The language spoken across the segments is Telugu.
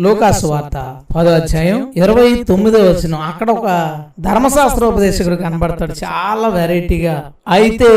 లోకాసు వార్త పదో అధ్యాయం ఇరవై తొమ్మిదో వచ్చిన అక్కడ ఒక ధర్మశాస్త్రోపదేశకుడు కనబడతాడు. చాలా వెరైటీగా అయితే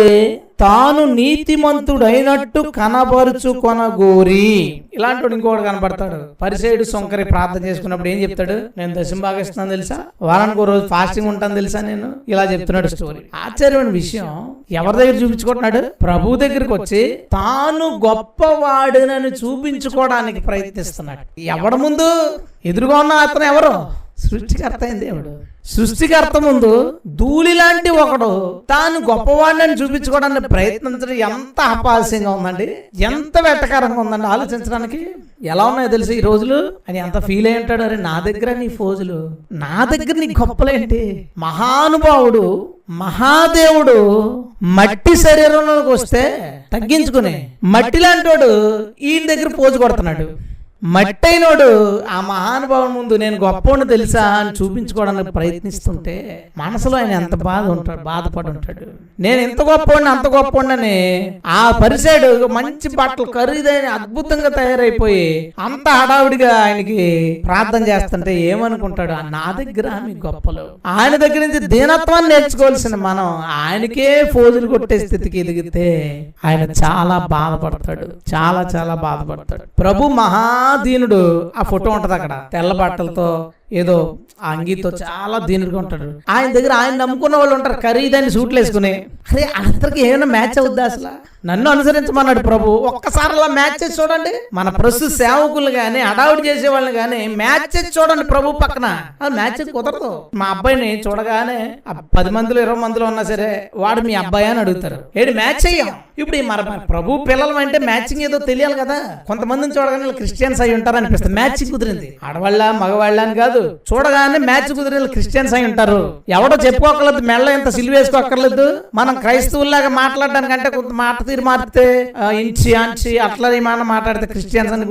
తాను నీతిమంతుడైనట్టు కనబరుచుకొనగోరి. ఇలాంటి ఇంకోటి కనబడతాడు పరిసేయుడు సొంకరి ప్రార్థన చేసుకున్నప్పుడు ఏం చెప్తాడు? నేను దశం భాగయిస్తున్నాను తెలుసా? వారానికి ఒక రోజు ఫాస్టింగ్ ఉంటాను తెలుసా నేను? ఇలా చెప్తున్నాడు స్టోరీ. ఆశ్చర్యమైన విషయం ఎవరి దగ్గర చూపించుకుంటున్నాడు? ప్రభు దగ్గరికి వచ్చి తాను గొప్పవాడునని చూపించుకోవడానికి ప్రయత్నిస్తున్నాడు. ఎవడ ముందు? ఎదురుగా ఉన్న అతను ఎవరు? సృష్టికర్త అయింది దేవుడు సృష్టికర్త ముందు ధూళి లాంటి ఒకడు తాను గొప్పవాడిని చూపించుకోవడానికి ప్రయత్నించడం ఎంత అపహాస్యంగా ఉందండి? ఎంత వెట్టకారంగా ఉందండి ఆలోచించడానికి? ఎలా ఉన్నాయో తెలుసు ఈ రోజులు? అని ఎంత ఫీల్ అయి ఉంటాడు. అరే నా దగ్గర నీ ఫోజులు నా దగ్గర నీ గొప్పలేంటి మహానుభావుడు మహాదేవుడు మట్టి శరీరంలోకి వస్తే తగ్గించుకుని మట్టి లాంటి ఈయన దగ్గర పోజు కొడుతున్నాడు. మట్టైనోడు ఆ మహానుభావుని ముందు నేను గొప్పవాడిని తెలుసా అని చూపించుకోవడానికి ప్రయత్నిస్తుంటే మనసులో ఆయన ఎంత బాధ ఉంటాడు బాధపడి ఉంటాడు. నేను ఎంత గొప్పవాడిని అంత గొప్పవాడిని ఆ పరిసైడు మంచి బట్టలు ఖరీదైన అద్భుతంగా తయారైపోయి అంత హడావుడిగా ఆయనకి ప్రార్థన చేస్తుంటే ఏమనుకుంటాడు? నా దగ్గర మీ గొప్పలు. ఆయన దగ్గర నుంచి దీనత్వాన్ని నేర్చుకోవాల్సిన మనం ఆయనకే ఫోజులు కొట్టే స్థితికి ఎదిగితే ఆయన చాలా బాధపడతాడు చాలా చాలా బాధపడతాడు. ప్రభు మహా మహాదీనుడు ఆ ఫోటో ఉంటది అక్కడ. తెల్ల బట్టలతో ఏదో ఆ అంగీతో చాలా దీనుడిగా ఉంటాడు. ఆయన దగ్గర ఆయన నమ్ముకున్న వాళ్ళు ఉంటారు. ఖరీదైన సూట్లు వేసుకుని. అరే అందరికి ఏమైనా మ్యాచ్ అవుద్దా అసలు? నన్ను అనుసరించమన్నాడు ప్రభు. ఒక్కసారి అలా మ్యాచ్ చేసి చూడండి. మన ప్రస్తుత సేవకులు గాని అడావుడి చేసే వాళ్ళని గాని మ్యాచ్ చేసి చూడండి ప్రభు పక్కన. అది మ్యాచ్ కుదరదు. మా అబ్బాయిని చూడగానే పది మందిలో ఇరవై మందిలో ఉన్నా సరే వాడు మీ అబ్బాయి అని అడుగుతారు. ఏడు మ్యాచ్ చెయ్యం. ఇప్పుడు మన ప్రభు పిల్లలు అంటే మ్యాచింగ్ ఏదో తెలియాలి కదా. కొంతమందిని చూడగానే క్రిస్టియన్స్ అయి ఉంటారు. అనిపిస్తుంది మ్యాచింగ్ కుదిరింది ఆడవాళ్ళ మగవాళ్ళ అని కాదు. చూడగానే మ్యాచ్ కుదిరిన క్రిస్టియన్స్ అయి ఉంటారు. ఎవడో చెప్పుకోకర్లేదు మెల్ల ఎంత సిలువేసుకోకర్లేదు మనం క్రైస్తవుల్లాగా మాట్లాడడానికంటే కొంత మాట తీరు మారితే ఇంచి అంచి అట్లా మనం మాట్లాడితే క్రిస్టియన్స్ అని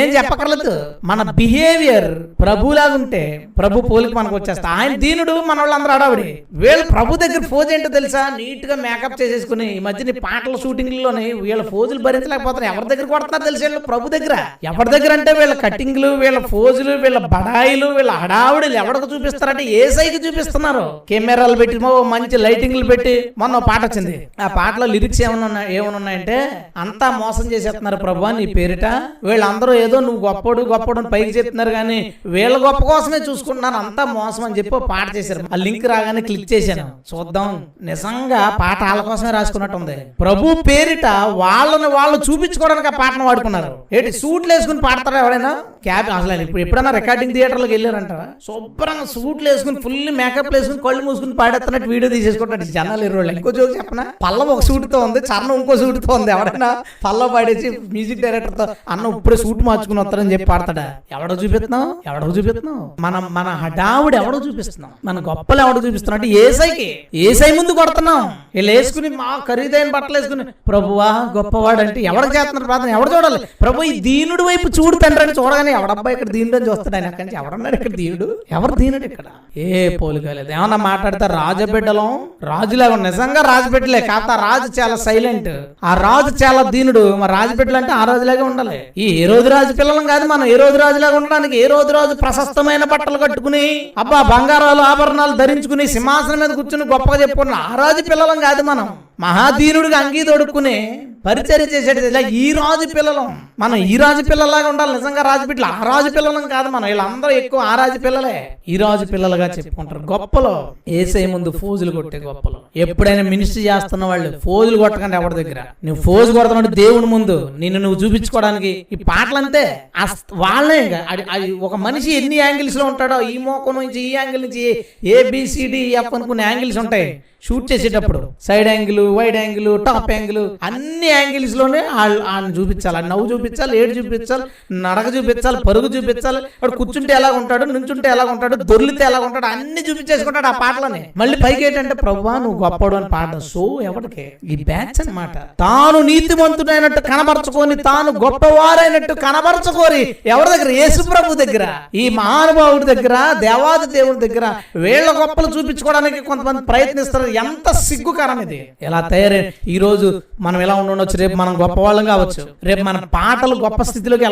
ఏం చెప్పకర్లేదు. మన బిహేవియర్ ప్రభులాగా ఉంటే ప్రభు పోలికి మనకు వచ్చేస్తా. ఆయన దీనుడు మన వాళ్ళందరూ అడావిడి వీళ్ళు ప్రభు దగ్గర ఫోజ్ ఏంటో తెలుసా? నీట్గా మేకప్ చేసేసుకుని ఈ మధ్య నీ పాటల షూటింగ్లోనే వీళ్ళ ఫోజులు భరించలేకపోతున్నారు. ఎవరి దగ్గర కొడుతున్నారు తెలిసి వీళ్ళు? ప్రభు దగ్గర. ఎవరి దగ్గర అంటే వీళ్ళ కటింగ్లు వీళ్ళ ఫోజులు వీళ్ళ బడాయిలు వీళ్ళ హడావుడిలు ఎవరికి చూపిస్తారంటే ఏ సైకి చూపిస్తున్నారు? కెమెరాలు పెట్టి మంచి లైటింగ్లు పెట్టి మొన్న పాట వచ్చింది. ఆ పాటలో లిరిక్స్ ఏమైనా ఏమనున్నాయంటే ఉన్నాయంటే అంతా మోసం చేసేస్తున్నారు ప్రభు నీ పేరిట. వీళ్ళందరూ ఏదో నువ్వు గొప్పడు గొప్పడు అని పైకి చెప్తున్నారు కానీ వీళ్ళ గొప్ప కోసమే చూసుకుంటున్నారు. అంతా మోసం అని చెప్పి పాట చేశారు. ఆ లింక్ రాగానే క్లిక్ చేశాను. చూద్దాం. నిజంగా పాట వాళ్ళ కోసమే రాసుకున్నట్టు ఉంది. ప్రభు పేరిట వాళ్ళని వాళ్ళు చూపించుకోవడానికి ఆ పాటను వాడుకున్నారు. ఏంటి సూట్లు వేసుకుని పాడతారా ఎవరైనా? క్యాబ్ అసలు ఇప్పుడు ఎప్పుడైనా రికార్డింగ్ వెళ్ళారు? వెళ్ళారంటారా శుభ్రంగా సూట్లు వేసుకుని ఫుల్ మేకప్ వేసుకుని కళ్ళు మూసుకుని పాడేస్తున్నట్టు వీడియో తీసేసుకుంటాడు జనాలు ఇరవై ఇంకో జోక్ చెప్పనా? పల్లవ ఒక సూటుతో ఉంది చరణం ఇంకో సూటుతో ఉంది. ఎవడైనా పల్లవ పాడేసి మ్యూజిక్ డైరెక్టర్తో అన్న ఇప్పుడే సూట్ మార్చుకుని వస్తారని చెప్పి పాడతాడా? ఎవడో చూపిస్తున్నాం ఎవడో చూపిస్తున్నాం మనం మన హడావుడు ఎవడో చూపిస్తున్నాం మన గొప్పలు ఎవడో చూపిస్తున్నాం అంటే ఏసైకి. ఏసై ముందు కొడుతున్నాం. వీళ్ళు వేసుకుని మా ఖరీదైన బట్టలు వేసుకుని ప్రభువా గొప్పవాడు అంటే ఎవరికి చేస్తున్నారు ప్రార్థన ఎవడు చూడాలి? ప్రభు ఈ దీనుడు వైపు చూడు తండ్రి అని చూడగానే ఎవడబ్బా ఇక్కడ దీనుడు అని చూస్తాడు ఆయన. అక్కడి నుంచి ఎవడన్నాడు ఇక్కడ దీనుడు? ఎవరు దీనుడు ఇక్కడ? ఏ పోలిక లేదు ఏమన్నా మాట్లాడితే రాజబిడ్డలం రాజులాగా. నిజంగా రాజబిడ్డలే కాకపోతే ఆ రాజు చాలా సైలెంట్ ఆ రాజు చాలా దీనుడు. మరి రాజబిడ్డలు అంటే ఆ రాజులాగే ఉండాలి. ఈ ఏ రోజు రాజు పిల్లలం కాదు మనం. ఏ రోజు రాజులాగా ఉండడానికి ఏ రోజు రాజు ప్రశస్తమైన బట్టలు కట్టుకుని అబ్బా బంగారాలు ఆభరణాలు ధరించుకుని సింహాసనం మీద కూర్చుని గొప్పగా చెప్పుకున్న ఆ రాజు పిల్లలం కాదు మనం. మహాధీనుడికి అంగీ తొడుక్కుని పరిచర్య చేసేది ఇలా ఈ రాజు పిల్లలం. మనం ఈ రాజు పిల్లలాగా ఉండాలి. నిజంగా రాజు బిడ్డలు ఆ రాజు పిల్లలం కాదు మనం. వీళ్ళందరూ ఎక్కువ ఆ రాజు పిల్లలే. ఈ రాజు పిల్లలుగా చెప్పుకుంటారు. గొప్పలో. ఏసే ముందు ఫోజులు కొట్టే గొప్పలు. ఎప్పుడైనా మినిస్ట్రీ చేస్తున్న వాళ్ళు ఫోజులు కొట్టకండి ఎవరి దగ్గర. నువ్వు ఫోజు కొడుతున్నాడు దేవుని ముందు. నిన్ను నువ్వు చూపించుకోవడానికి ఈ పాటలు అంతే అస్- వాళ్ళే ఇంకా. అది ఒక మనిషి ఎన్ని యాంగిల్స్లో ఉంటాడో ఈ మోకం నుంచి ఈ యాంగిల్ నుంచి ఏబిసిడి ఎఫ్ అనుకునే యాంగిల్స్ ఉంటాయి. షూట్ చేసేటప్పుడు side angle wide angle top angle అన్ని యాంగిల్స్లోనే ఆయన చూపించాలి. నవ్వు చూపించాలి ఏడు చూపించాలి నడక చూపించాలి పరుగు చూపించాలి. వాడు కూర్చుంటే ఎలా ఉంటాడు నుంచుంటే ఎలా ఉంటాడు దొర్లితే ఎలా ఉంటాడు అన్ని చూపించేసుకుంటాడు ఆ పాటలోనే. మళ్ళీ పైకి ఏంటంటే ప్రభా నువ్వు గొప్పడు అని పాట సో ఎవరికి ఈ బ్యాచ్ అనమాట తాను నీతిమంతుడైనట్టు కనబరచుకొని తాను గొప్పవారైనట్టు కనబరచుకోరి ఎవరి దగ్గర? యేసు ప్రభు దగ్గర. ఈ మహానుభావుడి దగ్గర దేవాది దేవుడి దగ్గర. వీళ్ళ గొప్పలు చూపించుకోవడానికి కొంతమంది ప్రయత్నిస్తారు. ఎంత సిగ్గుకరం ఇది. ఎలా ఆ తయారై ఈ రోజు మనం ఎలా ఉండవచ్చు రేపు మనం గొప్పవాళ్ళం కావచ్చు. రేపు మన పాటలు గొప్ప స్థితిలోకి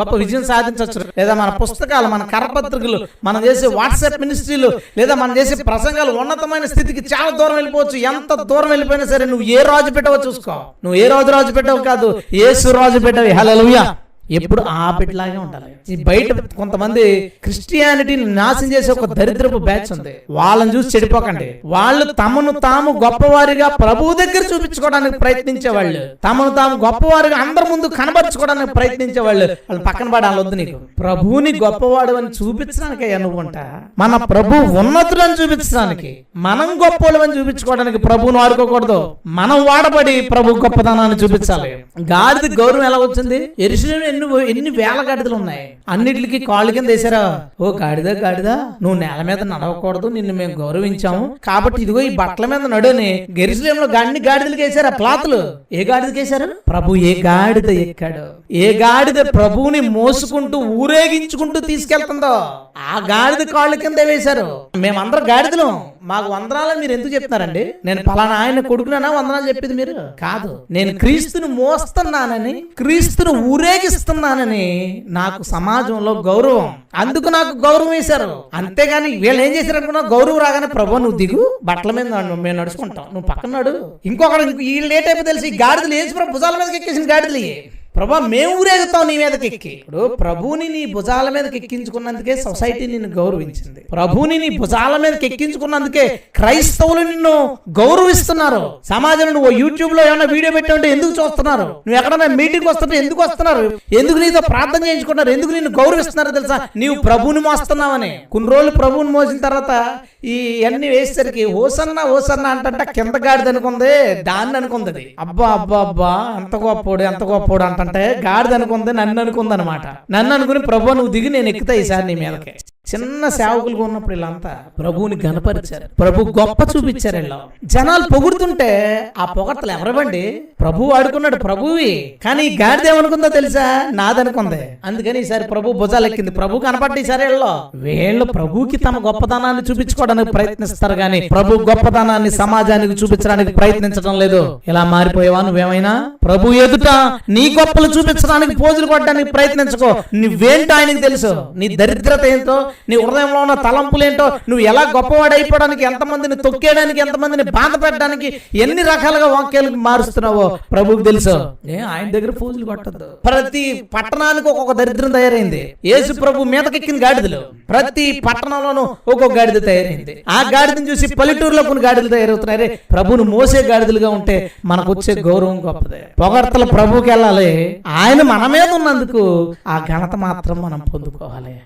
గొప్ప విజయం సాధించవచ్చు. లేదా మన పుస్తకాలు మన కరపత్రికలు మనం చేసే వాట్సాప్ మినిస్ట్రీలు లేదా మనం చేసే ప్రసంగాలు ఉన్నతమైన స్థితికి చాలా దూరం వెళ్ళిపోవచ్చు. ఎంత దూరం వెళ్ళిపోయినా సరే నువ్వు ఏ రాజు పెట్టవో చూసుకో. నువ్వు ఏ రోజు రాజు పెట్టవు కాదు. ఏసు రాజు పెట్టవు. హలో ఎప్పుడు ఆ బిడ్డలాగే ఉండాలి. ఈ బయట కొంతమంది క్రిస్టియానిటీని నాశనం చేసే ఒక దరిద్రపు బ్యాచ్ ఉంది. వాళ్ళని చూసి చెడిపోకండి. వాళ్ళు తమను తాము గొప్పవారిగా ప్రభువు దగ్గర చూపించుకోవడానికి ప్రయత్నించే వాళ్ళు తమను తాము గొప్పవారిగా అందరి ముందు కనబరుచుకోవడానికి ప్రయత్నించే వాళ్ళు వాళ్ళు పక్కన పడాలి వద్దు నీకు. ప్రభువుని గొప్పవాడు అని చూపించడానికి అనుకుంట మన ప్రభు ఉన్నతులని చూపించడానికి మనం గొప్పవాళ్ళు అని చూపించుకోవడానికి ప్రభువును వాడుకోకూడదు. మనం వాడబడి ప్రభు గొప్పతనాన్ని చూపించాలి. గాడిద గౌరవం ఎలా వచ్చింది? ఎరుసలేం ఎన్ని ఎన్ని వేల గాడిదలు ఉన్నాయి? అన్నిటికి కాళ్ళు కింద వేసారా ఓ గాడిద గాడిద నువ్వు నేల మీద నడవకూడదు నిన్ను మేము గౌరవించాము. కాబట్టి ఇదిగో ఈ బట్టల మీద నడుని గెరిసలేంలో గాడిని గాడిదలకి వేసారా ప్లాతులు. ఏ గాడిదకి వేశారు ప్రభు ఏ గాడిద ఎక్కాడు? ఏ గాడిద ప్రభువుని మోసుకుంటూ ఊరేగించుకుంటూ తీసుకెళ్తుందో ఆ గాడిద కాళ్ళ కింద వేశారు. మేమందరం గాడిదలం. మాకు వందనాలని మీరు ఎందుకు చెప్తున్నారండి? నేను పలానా ఆయన కొడుకునా వందనాలు చెప్పింది మీరు? కాదు. నేను క్రీస్తుని మోస్తున్నానని క్రీస్తును ఊరేగిస్తున్నానని నాకు సమాజంలో గౌరవం. అందుకు నాకు గౌరవం వేశారు. అంతేగాని వీళ్ళు ఏం చేశారు అనుకున్నా గౌరవం రాగానే ప్రభు నువ్వు దిగు బట్టల మీద మేము నడుచుకుంటాం. నువ్వు పక్కన నడు. ఇంకొకడు ఇంకో- వీళ్ళు లేట్ అయిపోయి తెలిసి ఈ గాడిదలు ప్రభు భుజాల మీదకి ఎక్కేసిన గాడిదలు. ప్రభా మేము ఊరేగుతాం నీ మీదకి ఎక్కి. ఇప్పుడు ప్రభుని నీ భుజాల మీదకి ఎక్కించుకున్నందుకే సొసైటీ నిన్ను గౌరవించింది. ప్రభుని నీ భుజాల మీదకి ఎక్కించుకున్నందుకే క్రైస్తవులు నిన్ను గౌరవిస్తున్నారు. సమాజంలో నువ్వు యూట్యూబ్లో ఏమైనా వీడియో పెట్టామంటే ఎందుకు చూస్తున్నారు? నువ్వు ఎక్కడైనా మీటింగ్ వస్తుంటే ఎందుకు వస్తున్నారు? ఎందుకు నీతో ప్రార్థన చేయించుకుంటున్నారు? ఎందుకు నిన్ను గౌరవిస్తున్నారు తెలుసా? నీవు ప్రభుని మోస్తున్నావని. కొన్ని రోజులు ప్రభుని మోసిన తర్వాత ఈ అన్ని వేసేసరికి ఓసన్న ఓసన్న అంటే కింద గాడిది అనుకుంది దాన్ని అనుకుంది అబ్బా అబ్బా అబ్బా అంత గొప్పోడు ఎంత గొప్పోడు అంటే గాడిద అనుకుంది నన్ను అనుకుంది అనమాట నన్ను అనుకుని ప్రభు నువ్వు దిగి నేను ఎక్కుతా ఈసారి నీ మీదకి. చిన్న సేవకులుగా ఉన్నప్పుడు వీళ్ళంతా ప్రభువుని గనపరిచారు ప్రభు గొప్ప చూపించారు వీళ్ళు జనాలు పొగుడుతుంటే ఆ పొగట్టలు ఎవరివ్వండి ప్రభు వాడుకున్నాడు ప్రభువి కానీ గాడిద ఏమనుకుందో తెలుసా? నాదనుకుంది. అందుకని ఈసారి ప్రభు భుజాలు ఎక్కింది ప్రభు కనపడ్డ ఈసారి వీళ్ళు వీళ్ళు ప్రభుకి తమ గొప్పతనాన్ని చూపించుకోవడానికి ప్రయత్నిస్తారు కానీ ప్రభు గొప్పతనాన్ని సమాజానికి చూపించడానికి ప్రయత్నించడం లేదు. ఇలా మారిపోయావా నువ్వేమైనా? ప్రభు ఎదుట నీ గొప్పలు చూపించడానికి పోజులు కొట్టడానికి ప్రయత్నించుకో. నువ్వేంటో ఆయనకి తెలుసు? నీ దరిద్రత ఏంటో? నీ హృదయంలో ఉన్న తలంపులు ఏంటో నువ్వు ఎలా గొప్పవాడు అయిపోవడానికి ఎంతమందిని తొక్కేయడానికి ఎంతమందిని బాధ పెట్టడానికి ఎన్ని రకాలుగా వాక్యాలు మారుస్తున్నావో ప్రభువుకి తెలుసు. ఏ ఆయన దగ్గర పూజలు కొట్టద్దు. ప్రతి పట్టణానికి ఒక్కొక్క దరిద్రం తయారైంది. యేసు ప్రభు మీదకెక్కిన గాడిదలు. ప్రతి పట్టణంలోనూ ఒక్కొక్క గాడిద తయారైంది. ఆ గాడిదని చూసి పల్లెటూరులో కొన్ని గాడిదలు తయారవుతున్నాయి ప్రభును మోసే గాడిదలుగా ఉంటే మనకు వచ్చే గౌరవం గొప్పదే. పొగడ్తల ప్రభువుకి వెళ్ళాలి. ఆయన మన మీద ఉన్నందుకు ఆ ఘనత మాత్రం మనం పొందుకోవాలి.